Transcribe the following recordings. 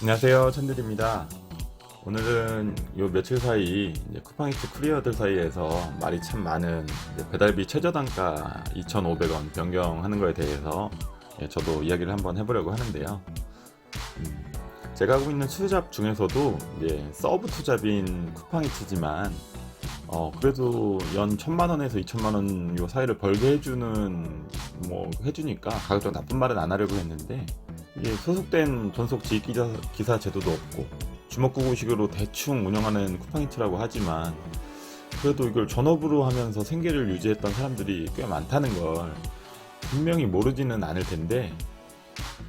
안녕하세요 천들입니다 오늘은 요 며칠 사이 쿠팡이츠 쿠리어들 사이에서 말이 참 많은 배달비 최저 단가 2,500원 변경하는 거에 대해서 예, 저도 이야기를 한번 해보려고 하는데요. 음, 제가 하고 있는 투잡 중에서도 이제 서브 투잡인 쿠팡이츠지만 어 그래도 연 천만 원에서 이천만 원 요 사이를 벌게 해주는 뭐 해주니까 가급적 나쁜 말은 안 하려고 했는데 이게 소속된 전속 지휘 기사, 제도도 없고 주먹구구식으로 대충 운영하는 쿠팡이츠라고 하지만 그래도 이걸 전업으로 하면서 생계를 유지했던 사람들이 꽤 많다는 걸 분명히 모르지는 않을 텐데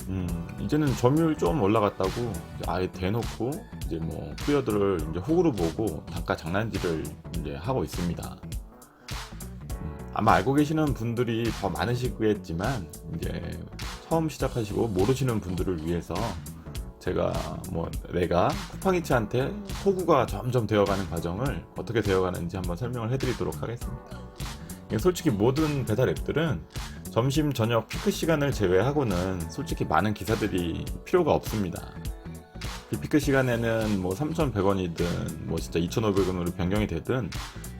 음, 이제는 점유율 좀 올라갔다고 아예 대놓고 이제 뭐 쿠리어들을 이제 호구로 보고 단가 장난질을 이제 하고 있습니다. 음, 아마 알고 계시는 분들이 더 많으시겠지만 이제 처음 시작하시고 모르시는 분들을 위해서 제가 뭐 내가 쿠팡이츠한테 호구가 점점 되어가는 과정을 어떻게 되어가는지 한번 설명을 해드리도록 하겠습니다. 이게 솔직히 모든 배달 앱들은 점심 저녁 피크 시간을 제외하고는 솔직히 많은 기사들이 필요가 없습니다. 이 피크 시간에는 뭐 3,100원이든 뭐 진짜 2,500원으로 변경이 되든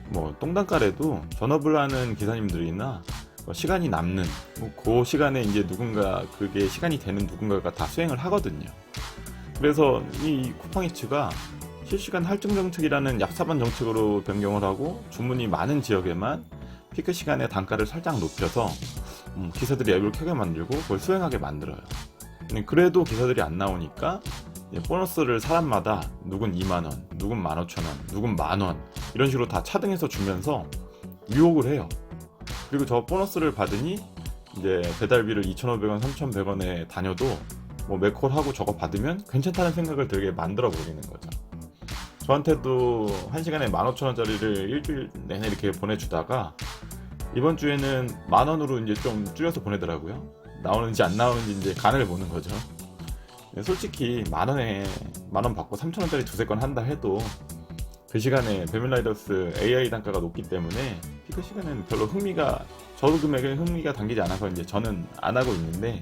뭐 똥단가래도 전업을 하는 기사님들이나 뭐 시간이 남는 뭐그 시간에 이제 누군가 그게 시간이 되는 누군가가 다 수행을 하거든요. 그래서 이 쿠팡이츠가 실시간 할증 정책이라는 얍삽한 정책으로 변경을 하고 주문이 많은 지역에만 피크 시간에 단가를 살짝 높여서 음, 기사들이 앱을 켜게 만들고 그걸 수행하게 만들어요. 그래도 기사들이 안 나오니까 보너스를 사람마다 누군 2만원, 누군 15,000원, 누군 만원 이런 식으로 다 차등해서 주면서 유혹을 해요. 그리고 저 보너스를 받으니 이제 배달비를 2,500원, 3,100원에 다녀도 뭐 매콜하고 저거 받으면 괜찮다는 생각을 들게 만들어 버리는 거죠. 저한테도 한 시간에 15,000원짜리를 일주일 내내 이렇게 보내주다가 이번 주에는 만 원으로 이제 좀 줄여서 보내더라고요. 나오는지 안 나오는지 이제 간을 보는 거죠. 네, 솔직히 만 원에 만 원 받고 3천 원짜리 두세 건 한다 해도 그 시간에 베밀라이더스 AI 단가가 높기 때문에 피크 시간에는 별로 흥미가 저도 금액에 흥미가 당기지 않아서 이제 저는 안 하고 있는데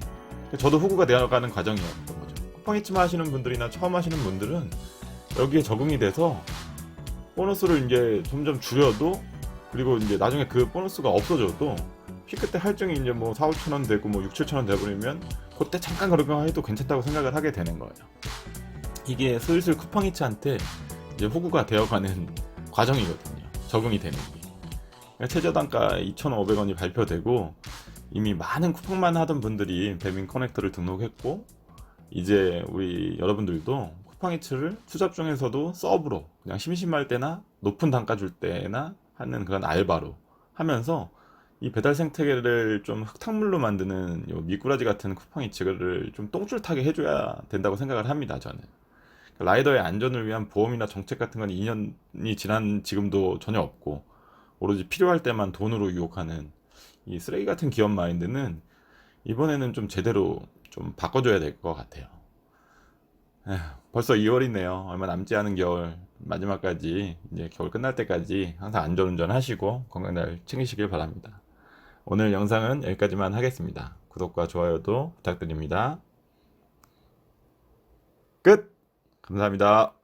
저도 호구가 되어가는 과정이었던 거죠. 쿠팡이츠만 하시는 분들이나 처음 하시는 분들은 여기에 적응이 돼서 보너스를 이제 점점 줄여도 그리고 이제 나중에 그 보너스가 없어져도 피크 때 할증이 이제 뭐 4, 5천 원 되고 뭐 6, 7천 원 돼버리면 그때 잠깐 그러해도 괜찮다고 생각을 하게 되는 거예요. 이게 슬슬 쿠팡이츠한테 이제 호구가 되어가는 과정이거든요. 적응이 되는 게. 그러니까 최저 단가 2,500원이 발표되고 이미 많은 쿠팡만 하던 분들이 배민 커넥터를 등록했고 이제 우리 여러분들도 쿠팡이츠를 투잡 중에서도 서브로 그냥 심심할 때나 높은 단가 줄 때나 하는 그런 알바로 하면서 이 배달 생태계를 좀 흙탕물로 만드는 요 미꾸라지 같은 쿠팡이츠를 좀 똥줄 타게 해줘야 된다고 생각을 합니다 저는 라이더의 안전을 위한 보험이나 정책 같은 건 2년이 지난 지금도 전혀 없고 오로지 필요할 때만 돈으로 유혹하는 이 쓰레기 같은 기업 마인드는 이번에는 좀 제대로 좀 바꿔줘야 될 것 같아요. 에휴, 벌써 2월이네요. 얼마 남지 않은 겨울 마지막까지 이제 겨울 끝날 때까지 항상 안전운전 하시고 건강 잘 챙기시길 바랍니다. 오늘 영상은 여기까지만 하겠습니다. 구독과 좋아요도 부탁드립니다. 끝! 감사합니다.